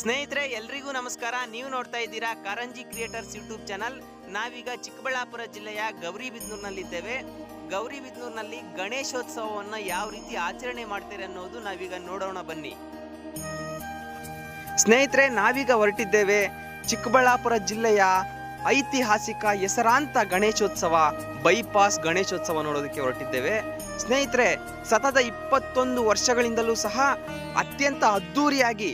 ಸ್ನೇಹಿತರೆ, ಎಲ್ರಿಗೂ ನಮಸ್ಕಾರ. ನೀವು ನೋಡ್ತಾ ಇದ್ದೀರಾ ಕಾರಂಜಿ ಕ್ರಿಯೇಟರ್ಸ್ ಯೂಟ್ಯೂಬ್ ಚಾನಲ್. ನಾವೀಗ ಚಿಕ್ಕಬಳ್ಳಾಪುರ ಜಿಲ್ಲೆಯ ಗೌರಿಬಿದನೂರಿನಲ್ಲಿದ್ದೇವೆ ಗೌರಿಬಿದನೂರಿನಲ್ಲಿ ಗಣೇಶೋತ್ಸವವನ್ನು ಯಾವ ರೀತಿ ಆಚರಣೆ ಮಾಡ್ತಾರೆ ಅನ್ನೋದು ನಾವೀಗ ನೋಡೋಣ ಬನ್ನಿ. ಸ್ನೇಹಿತರೆ, ನಾವೀಗ ಹೊರಟಿದ್ದೇವೆ ಚಿಕ್ಕಬಳ್ಳಾಪುರ ಜಿಲ್ಲೆಯ ಐತಿಹಾಸಿಕ ಹೆಸರಾಂತ ಗಣೇಶೋತ್ಸವ, ಬೈಪಾಸ್ ಗಣೇಶೋತ್ಸವ ನೋಡೋದಕ್ಕೆ ಹೊರಟಿದ್ದೇವೆ. ಸ್ನೇಹಿತರೆ, ಸತತ ಇಪ್ಪತ್ತೊಂದು ವರ್ಷಗಳಿಂದಲೂ ಸಹ ಅತ್ಯಂತ ಅದ್ಧೂರಿಯಾಗಿ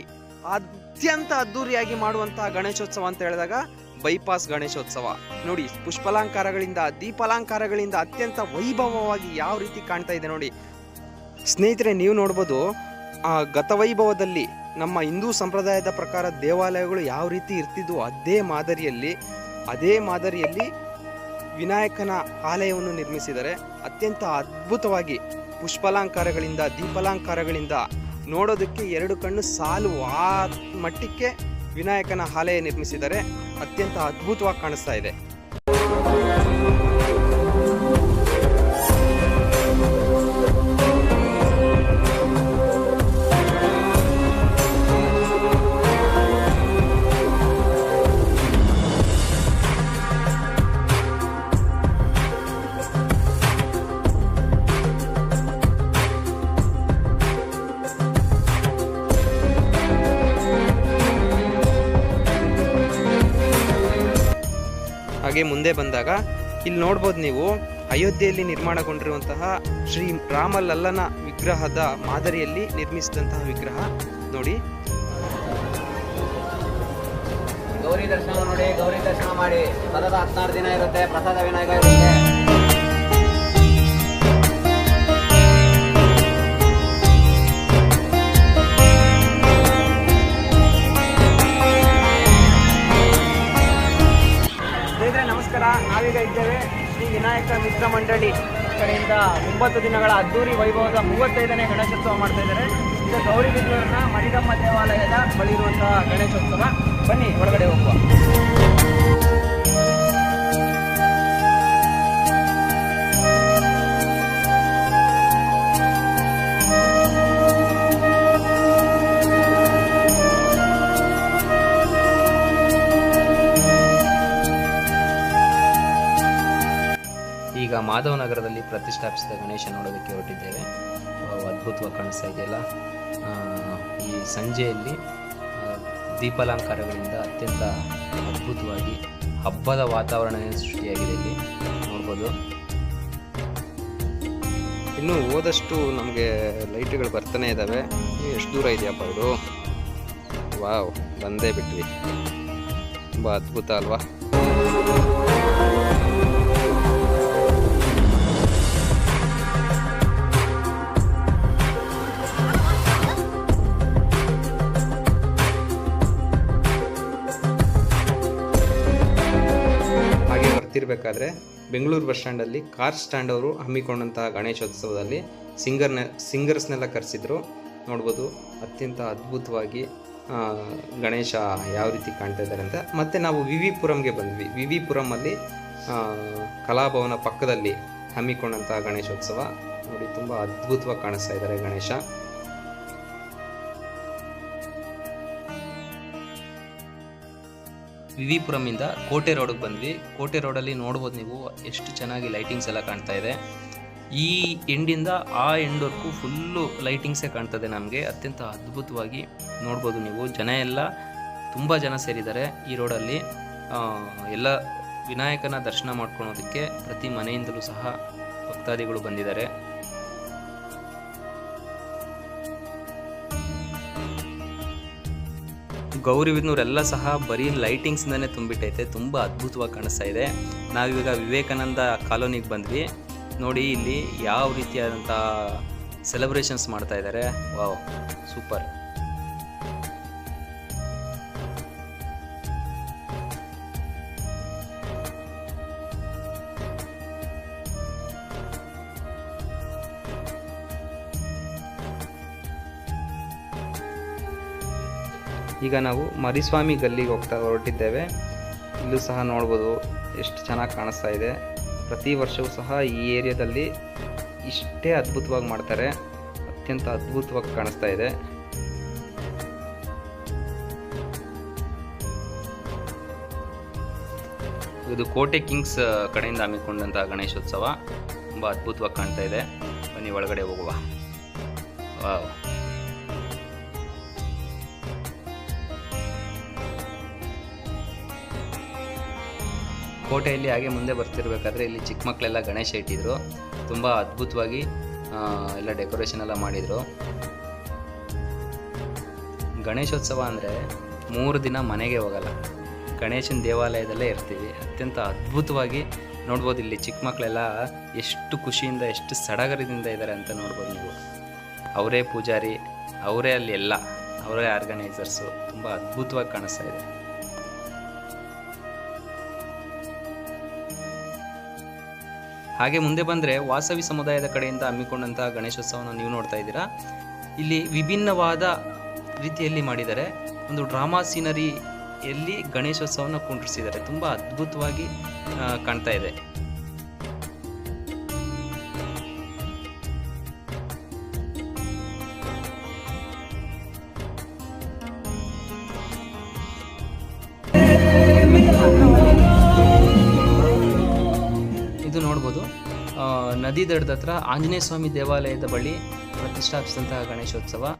ಅತ್ಯಂತ ಅದ್ದೂರಿಯಾಗಿ ಮಾಡುವಂತಹ ಗಣೇಶೋತ್ಸವ ಅಂತ ಹೇಳಿದಾಗ ಬೈಪಾಸ್ ಗಣೇಶೋತ್ಸವ. ನೋಡಿ, ಪುಷ್ಪಲಾಂಕಾರಗಳಿಂದ, ದೀಪಾಲಂಕಾರಗಳಿಂದ ಅತ್ಯಂತ ವೈಭವವಾಗಿ ಯಾವ ರೀತಿ ಕಾಣ್ತಾ ಇದೆ ನೋಡಿ. ಸ್ನೇಹಿತರೆ, ನೀವು ನೋಡ್ಬೋದು, ಆ ಗತವೈಭವದಲ್ಲಿ ನಮ್ಮ ಹಿಂದೂ ಸಂಪ್ರದಾಯದ ಪ್ರಕಾರ ದೇವಾಲಯಗಳು ಯಾವ ರೀತಿ ಇರ್ತಿದ್ವು ಅದೇ ಮಾದರಿಯಲ್ಲಿ ಅದೇ ಮಾದರಿಯಲ್ಲಿ ವಿನಾಯಕನ ಆಲಯವನ್ನು ನಿರ್ಮಿಸಿದರೆ ಅತ್ಯಂತ ಅದ್ಭುತವಾಗಿ ಪುಷ್ಪಲಾಂಕಾರಗಳಿಂದ, ದೀಪಲಾಂಕಾರಗಳಿಂದ ನೋಡೋದಕ್ಕೆ ಎರಡು ಕಣ್ಣು ಸಾಲು ಆ ಮಟ್ಟಕ್ಕೆ ವಿನಾಯಕನ ಆಲಯ ನಿರ್ಮಿಸಿದರೆ ಅತ್ಯಂತ ಅದ್ಭುತವಾಗಿ ಕಾಣಿಸ್ತಾ ಇದೆ. ಹಾಗೆ ಮುಂದೆ ಬಂದಾಗ ಇಲ್ಲಿ ನೋಡ್ಬೋದು ನೀವು ಅಯೋಧ್ಯೆಯಲ್ಲಿ ನಿರ್ಮಾಣಗೊಂಡಿರುವಂತಹ ಶ್ರೀ ರಾಮಲಲ್ಲನ ವಿಗ್ರಹದ ಮಾದರಿಯಲ್ಲಿ ನಿರ್ಮಿಸಿದಂತಹ ವಿಗ್ರಹ ನೋಡಿ. ಗೌರಿ ದರ್ಶನ ನೋಡಿ, ಗೌರಿ ದರ್ಶನ ಮಾಡಿ. ಸತತ ಹದಿನಾರು ದಿನ ಇರುತ್ತೆ, ಪ್ರಸಾದ ವಿನಾಯಕ ಇರುತ್ತೆ. ಇದ್ದೇವೆ. ಶ್ರೀ ವಿನಾಯಕ ಮಿತ್ರ ಮಂಡಳಿ ಕಡೆಯಿಂದ ಒಂಬತ್ತು ದಿನಗಳ ಅದ್ದೂರಿ ವೈಭವದ ಮೂವತ್ತೈದನೇ ಗಣೇಶೋತ್ಸವ ಮಾಡ್ತಾ ಇದ್ದಾರೆ. ಇದು ಗೌರಿಬಿದ್ದೂರಿನ ಮಣಿಗಮ್ಮ ದೇವಾಲಯದ ಬಳಿ ಇರುವಂತಹ ಗಣೇಶೋತ್ಸವ. ಬನ್ನಿ, ಒಳಗಡೆ ಹೋಗುವ. ಮಾಧವನಗರದಲ್ಲಿ ಪ್ರತಿಷ್ಠಾಪಿಸಿದ ಗಣೇಶ ನೋಡೋದಕ್ಕೆ ಹೊರಟಿದ್ದೇವೆ. ಅದ್ಭುತವಾಗಿ ಕಾಣಿಸ್ತಾ ಇದೆಯಲ್ಲ ಈ ಸಂಜೆಯಲ್ಲಿ ದೀಪಾಲಂಕಾರಗಳಿಂದ ಅತ್ಯಂತ ಅದ್ಭುತವಾಗಿ ಹಬ್ಬದ ವಾತಾವರಣ ಸೃಷ್ಟಿಯಾಗಿದೆ ಇಲ್ಲಿ. ನೋಡ್ಬೋದು. ಇನ್ನು ಹೋದಷ್ಟು ನಮಗೆ ಲೈಟ್ಗಳು ಬರ್ತಾನೆ ಇದ್ದಾವೆ ಎಷ್ಟು ದೂರ ಇದೆಯಪ್ಪ ಇದು? ವಾವ್, ಬಂದೇ ಬಿಟ್ವಿ. ತುಂಬ ಅದ್ಭುತ ಅಲ್ವಾ? ಹಾಗೆ ಬರ್ತಿರ್ಬೇಕಾದ್ರೆ ಬೆಂಗಳೂರು ಬಸ್ ಸ್ಟ್ಯಾಂಡಲ್ಲಿ ಕಾರ್ ಸ್ಟ್ಯಾಂಡ್ ಅವರು ಹಮ್ಮಿಕೊಂಡಂತಹ ಗಣೇಶೋತ್ಸವದಲ್ಲಿ ಸಿಂಗರ್ನ, ಸಿಂಗರ್ಸ್ನೆಲ್ಲ ಕರೆಸಿದ್ರು. ನೋಡ್ಬೋದು ಅತ್ಯಂತ ಅದ್ಭುತವಾಗಿ ಗಣೇಶ ಯಾವ ರೀತಿ ಕಾಣ್ತಾ ಇದ್ದಾರೆ ಅಂತ. ಮತ್ತು ನಾವು ವಿ ವಿ ಪುರಂಗೆ ಬಂದ್ವಿ. ವಿ ವಿ ಪುರಮಲ್ಲಿ ಕಲಾಭವನ ಪಕ್ಕದಲ್ಲಿ ಹಮ್ಮಿಕೊಂಡಂತಹ ಗಣೇಶೋತ್ಸವ. ನೋಡಿ, ತುಂಬ ಅದ್ಭುತವಾಗಿ ಕಾಣಿಸ್ತಾ ಇದ್ದಾರೆ ಗಣೇಶ. ವಿವಿಪುರಮಿಂದ ಕೋಟೆ ರೋಡಿಗೆ ಬಂದ್ವಿ. ಕೋಟೆ ರೋಡಲ್ಲಿ ನೋಡ್ಬೋದು ನೀವು ಎಷ್ಟು ಚೆನ್ನಾಗಿ ಲೈಟಿಂಗ್ಸ್ ಎಲ್ಲ ಕಾಣ್ತಾ ಇದೆ. ಈ ಎಂಡಿಂದ ಆ ಎಂಡ್ವರೆಗೂ ಫುಲ್ಲು ಲೈಟಿಂಗ್ಸೇ ಕಾಣ್ತದೆ ನಮಗೆ. ಅತ್ಯಂತ ಅದ್ಭುತವಾಗಿ ನೋಡ್ಬೋದು ನೀವು. ಜನ ಎಲ್ಲ ತುಂಬ ಜನ ಸೇರಿದ್ದಾರೆ ಈ ರೋಡಲ್ಲಿ. ಎಲ್ಲ ವಿನಾಯಕನ ದರ್ಶನ ಮಾಡ್ಕೊಳೋದಕ್ಕೆ ಪ್ರತಿ ಮನೆಯಿಂದಲೂ ಸಹ ಭಕ್ತಾದಿಗಳು ಬಂದಿದ್ದಾರೆ. ಗೌರಿಬಿದನೂರೆಲ್ಲ ಸಹ ಬರೀ ಲೈಟಿಂಗ್ಸ್ನೇ ತುಂಬಿಟ್ಟೈತೆ. ತುಂಬ ಅದ್ಭುತವಾಗಿ ಕಾಣಿಸ್ತಾ ಇದೆ. ನಾವೀಗ ವಿವೇಕಾನಂದ ಕಾಲೋನಿಗೆ ಬಂದ್ವಿ. ನೋಡಿ, ಇಲ್ಲಿ ಯಾವ ರೀತಿಯಾದಂಥ ಸೆಲೆಬ್ರೇಷನ್ಸ್ ಮಾಡ್ತಾ ಇದ್ದಾರೆ. ವಾವ್ ಸೂಪರ್ ಈಗ ನಾವು ಮರಿಸ್ವಾಮಿ ಗಲ್ಲಿಗೆ ಹೋಗ್ತಾ ಹೊರಟಿದ್ದೇವೆ. ಇಲ್ಲೂ ಸಹ ನೋಡ್ಬೋದು ಎಷ್ಟು ಚೆನ್ನಾಗಿ ಕಾಣಿಸ್ತಾ ಇದೆ. ಪ್ರತಿ ವರ್ಷವೂ ಸಹ ಈ ಏರಿಯಾದಲ್ಲಿ ಇಷ್ಟೇ ಅದ್ಭುತವಾಗಿ ಮಾಡ್ತಾರೆ. ಅತ್ಯಂತ ಅದ್ಭುತವಾಗಿ ಕಾಣಿಸ್ತಾ ಇದೆ. ಇದು ಕೋಟೆ ಕಿಂಗ್ಸ್ ಕಡೆಯಿಂದ ಹಮ್ಮಿಕೊಂಡಂತಹ ಗಣೇಶೋತ್ಸವ. ತುಂಬ ಅದ್ಭುತವಾಗಿ ಕಾಣ್ತಾ ಇದೆ. ಬನ್ನಿ, ಒಳಗಡೆ ಹೋಗುವ. ವಾವ್. ಕೋಟೆಯಲ್ಲಿ ಹಾಗೆ ಮುಂದೆ ಬರ್ತಿರ್ಬೇಕಾದ್ರೆ ಇಲ್ಲಿ ಚಿಕ್ಕ ಮಕ್ಕಳೆಲ್ಲ ಗಣೇಶ ಇಟ್ಟಿದ್ರು. ತುಂಬ ಅದ್ಭುತವಾಗಿ ಎಲ್ಲ ಡೆಕೋರೇಷನ್ ಎಲ್ಲ ಮಾಡಿದರು. ಗಣೇಶೋತ್ಸವ ಅಂದರೆ ಮೂರು ದಿನ ಮನೆಗೆ ಹೋಗಲ್ಲ. ಗಣೇಶನ ದೇವಾಲಯದಲ್ಲೇ ಇರ್ತೀವಿ. ಅತ್ಯಂತ ಅದ್ಭುತವಾಗಿ ನೋಡ್ಬೋದು ಇಲ್ಲಿ ಚಿಕ್ಕ ಮಕ್ಕಳೆಲ್ಲ ಎಷ್ಟು ಖುಷಿಯಿಂದ, ಎಷ್ಟು ಸಡಗರದಿಂದ ಇದ್ದಾರೆ ಅಂತ ನೋಡ್ಬೋದು ನೀವು. ಅವರೇ ಪೂಜಾರಿ, ಅವರೇ ಅಲ್ಲಿ ಎಲ್ಲ, ಅವರೇ ಆರ್ಗನೈಸರ್ಸು. ತುಂಬ ಅದ್ಭುತವಾಗಿ ಕಾಣಿಸ್ತಾ ಇದೆ. ಹಾಗೆ ಮುಂದೆ ಬಂದರೆ ವಾಸವಿ ಸಮುದಾಯದ ಕಡೆಯಿಂದ ಹಮ್ಮಿಕೊಂಡಂತಹ ಗಣೇಶೋತ್ಸವನ ನೀವು ನೋಡ್ತಾ ಇದ್ದೀರಾ. ಇಲ್ಲಿ ವಿಭಿನ್ನವಾದ ರೀತಿಯಲ್ಲಿ ಮಾಡಿದ್ದಾರೆ. ಒಂದು ಡ್ರಾಮಾ ಸೀನರಿಯಲ್ಲಿ ಗಣೇಶೋತ್ಸವನ ಕುಂಡ್ರಿಸಿದ್ದಾರೆ. ತುಂಬ ಅದ್ಭುತವಾಗಿ ಕಾಣ್ತಾ ಇದು. ನದಿ ದಡದ ಹತ್ರ ಆಂಜನೇಯ ಸ್ವಾಮಿ ದೇವಾಲಯದ ಬಳಿ ಪ್ರತಿಷ್ಠಾಪಿಸಿದಂತಹ ಗಣೇಶೋತ್ಸವ.